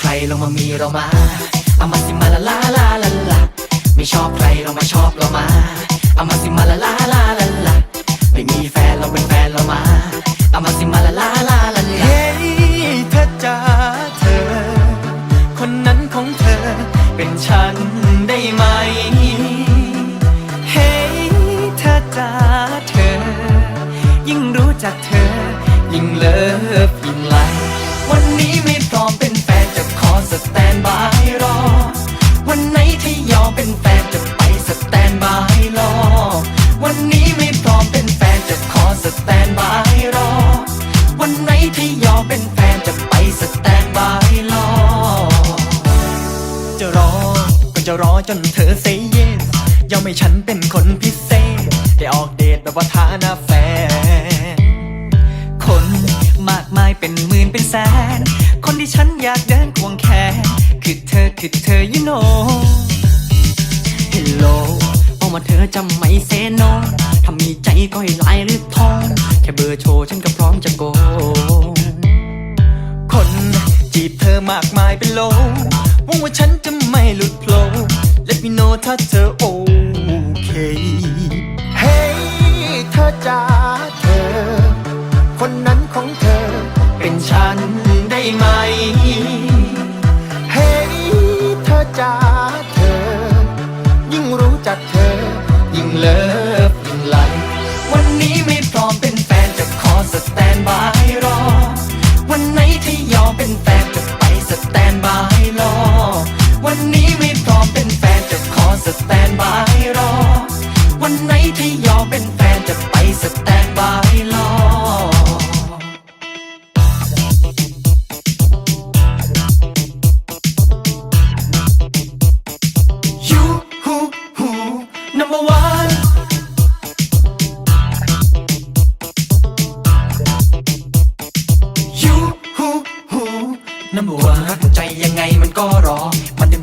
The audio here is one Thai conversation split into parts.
ใครลงมามีเรามาอามาสิมาลาลาลาลาลาไม่ชอบใครเรามาชอบเรามาอามาสิมาลาลาลาลาลาไม่มีแฟนเราเป็นแฟนเรามาอามาสิ จะรอ ก็จะรอจนเธอเซเยสยอมให้ฉันเป็นคนพิเศษ ได้ออกเดทแบบว่าฐานะแฟน คนมากมายเป็นหมื่นเป็นแสน คนที่ฉันอยากเดินควงแขน คือเธอคือเธอ you know Hello บอกมาเธอจะไม่เซโนถ้ามีใจก็ให้ไลน์หรือทองแค่เบอร์โชว์ฉันก็พร้อมจะโก คนจีบเธอมากมายเป็นโลหวั งว่าฉันจะไม่หลุดโผล่ Let me know ถ้าเธอโอเค เฮ้ยเธอจ๋าเธอ คนนั้นของเธอเป็นฉันได้ไหม เฮ้ยเธอจ๋าเธอ ยิ่งรู้จักเธอ ยิ่งเลิ วันไหนที่ยอมเป็นแฟนจะไปสแตนบายรอ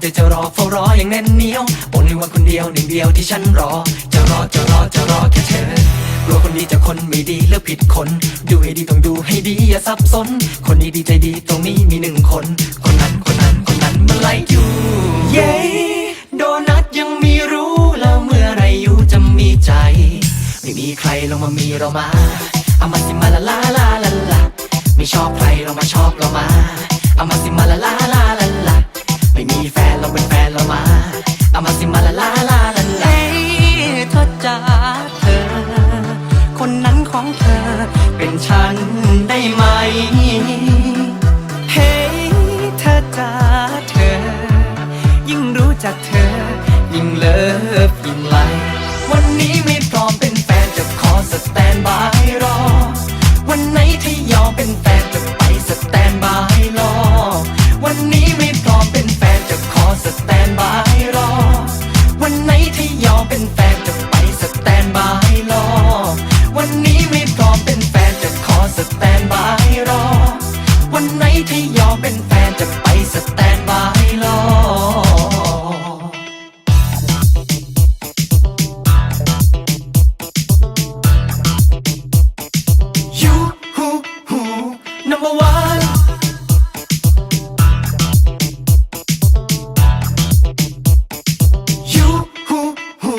มันเต็มใจะรอเฝ้ารออย่างแน่นเหนียวโอนในวันคนเดียวหนึ่งเดียวที่ฉันรอ จะรอจะรอจะรอแค่เธอกลัวคนดีจะคนไม่ดีเลือกผิดคน ดูให้ดีต้องดูให้ดีอย่าสับสน คนดีดีใจดีตรงนี้มีหนึ่งคน คนนั้นคนนั้นคนนั้นมันไล่อยู่เย้โดนัทยังมีรู้แล้วเมื่อไรอยู่จะมีใจ ไม่มีใครลงมามีเรามาเอามาสิมาละลาลาลาลาไม่ชอบใครเรามาชอบเรามา ของเธอ เป็นฉันได้ไหม เฮ้ยเธอจ้าเธอ ยิ่งรู้จักเธอ ยิ่งเลิฟยิ่งไลวันนี้ไม่พร้อมเป็นแฟนจะขอสแตนบายรอ วันไหนที่ยอมเป็นแฟน จะไปสแตนบายรอ You who who number one ยูฮูฮู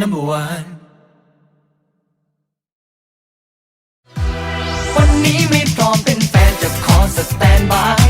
number one วันนี้ไม่พร้อมเป็นแฟนจะขอสแตนบาย